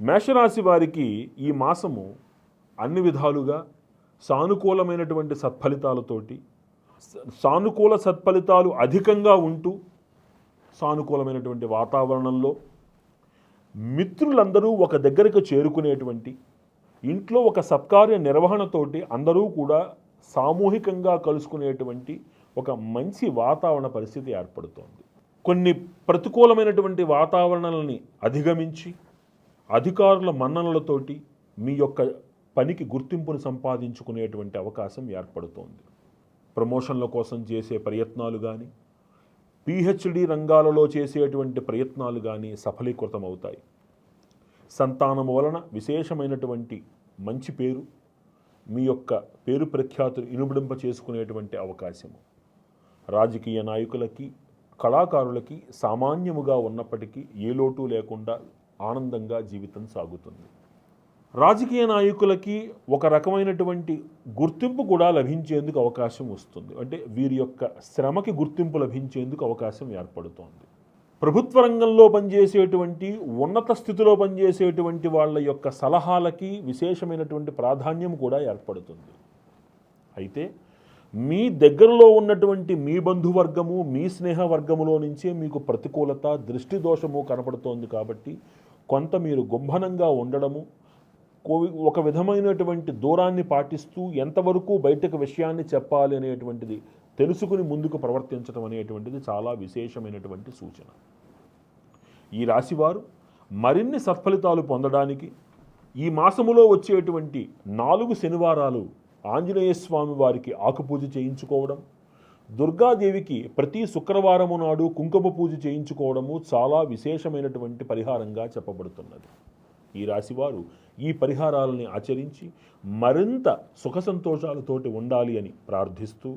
మేషరాశి వారికి ఈ మాసము అన్ని విధాలుగా సానుకూలమైనటువంటి సత్ఫలితాలతోటి సానుకూల సత్ఫలితాలు అధికంగా ఉంటూ సానుకూలమైనటువంటి వాతావరణంలో మిత్రులందరూ ఒక దగ్గరకు చేరుకునేటువంటి ఇంట్లో ఒక సత్కార్య నిర్వహణతోటి అందరూ కూడా సామూహికంగా కలుసుకునేటువంటి ఒక మంచి వాతావరణ పరిస్థితి ఏర్పడుతోంది. కొన్ని ప్రతికూలమైనటువంటి వాతావరణాలని అధిగమించి అధికారుల మన్ననలతోటి మీ యొక్క పనికి గుర్తింపును సంపాదించుకునేటువంటి అవకాశం ఏర్పడుతోంది. ప్రమోషన్ల కోసం చేసే ప్రయత్నాలు కానీ పిహెచ్డి రంగాలలో చేసేటువంటి ప్రయత్నాలు కానీ సఫలీకృతమవుతాయి. సంతానము వలన విశేషమైనటువంటి మంచి పేరు మీ యొక్క పేరు ప్రఖ్యాతులు ఇనుబడింప చేసుకునేటువంటి అవకాశము. రాజకీయ నాయకులకి కళాకారులకి సామాన్యముగా ఉన్నప్పటికీ ఏ లోటు లేకుండా ఆనందంగా జీవితం సాగుతుంది. రాజకీయ నాయకులకి ఒక రకమైనటువంటి గుర్తింపు కూడా లభించేందుకు అవకాశం వస్తుంది. అంటే వీరి యొక్క శ్రమకి గుర్తింపు లభించేందుకు అవకాశం ఏర్పడుతోంది. ప్రభుత్వ రంగంలో పనిచేసేటువంటి ఉన్నత స్థితిలో పనిచేసేటువంటి వాళ్ళ యొక్క సలహాలకి విశేషమైనటువంటి ప్రాధాన్యం కూడా ఏర్పడుతుంది. అయితే మీ దగ్గరలో ఉన్నటువంటి మీ బంధువర్గము మీ స్నేహ వర్గములో నుంచే మీకు ప్రతికూలత దృష్టి దోషము కనపడుతోంది కాబట్టి కొంత మీరు గుంభనంగా ఉండడము ఒక విధమైనటువంటి దూరాన్ని పాటిస్తూ ఎంతవరకు బయటకు విషయాన్ని చెప్పాలి అనేటువంటిది తెలుసుకుని ముందుకు ప్రవర్తించడం అనేటువంటిది చాలా విశేషమైనటువంటి సూచన. ఈ రాశివారు మరిన్ని సత్ఫలితాలు పొందడానికి ఈ మాసములో వచ్చేటువంటి నాలుగు శనివారాలు ఆంజనేయ స్వామి వారికి ఆకుపూజ చేయించుకోవడం దుర్గాదేవికి ప్రతి శుక్రవారము నాడు కుంకుమ పూజ చేయించుకోవడము చాలా విశేషమైనటువంటి పరిహారంగా చెప్పబడుతున్నది. ఈ రాశివారు ఈ పరిహారాలని ఆచరించి మరింత సుఖ సంతోషాలతోటి ఉండాలి అని ప్రార్థిస్తూ